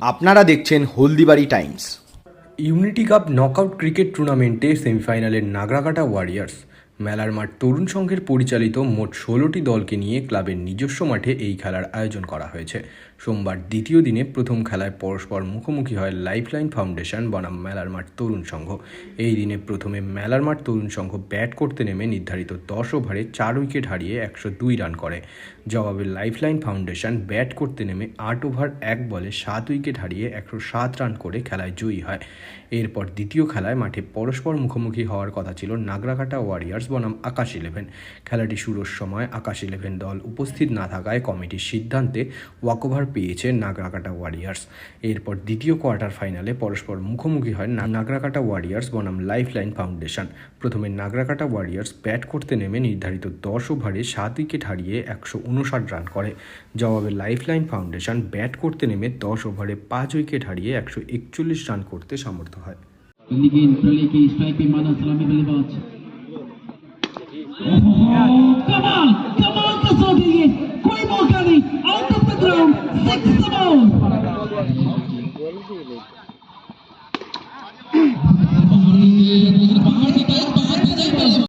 আপনারা দেখছেন Haldibari Times. Unity Cup knockout cricket টুর্নামেন্টে সেমিফাইনালের নাগরাকাটা ওয়ারিয়ার্স মেলার মাঠ তরুণ সংঘের পরিচালিত মোট ষোলোটি দলকে নিয়ে ক্লাবের নিজস্ব মাঠে এই খেলার আয়োজন করা হয়েছে। সোমবার দ্বিতীয় দিনে প্রথম খেলায় পরস্পর মুখোমুখি হয় লাইফলাইন ফাউন্ডেশন, বনাম মেলার মাঠ তরুণ সংঘ। এই দিনে প্রথমে মেলার মাঠ তরুণ সংঘ ব্যাট করতে নেমে নির্ধারিত দশ ওভারে চার উইকেট হারিয়ে একশো দুই রান করে। জবাবে লাইফলাইন ফাউন্ডেশন ব্যাট করতে নেমে আট ওভার, এক বলে সাত উইকেট হারিয়ে একশো সাত রান করে খেলায় জয়ী হয়। এরপর দ্বিতীয় খেলায় মাঠে পরস্পর মুখোমুখি হওয়ার কথা ছিল নাগরাকাটা ওয়ারিয়ার্স বনাম আকাশ ইলেভেন খেলাটি শুরুর সময় আকাশ ইলেভেন দল উপস্থিত না থাকায় কমিটির সিদ্ধান্তে ওয়াকওভার পেয়েছে নাগরাকাটা ওয়ারিয়ার্স এরপর দ্বিতীয় কোয়ার্টার ফাইনালে পরস্পর মুখোমুখি হয় নাগরাকাটা ওয়ারিয়ার্স বনাম লাইফ লাইন ফাউন্ডেশন প্রথমে নাগরাকাটা ওয়ারিয়ার্স ব্যাট করতে নেমে নির্ধারিত দশ ওভারে সাত উইকেট হারিয়ে একশো উনষাট রান করে জবাবে লাইফ লাইন ফাউন্ডেশন ব্যাট করতে নেমে দশ ওভারে পাঁচ উইকেট হারিয়ে একশো একচল্লিশ রান করতে সমর্থ হয় out of the ground, six more.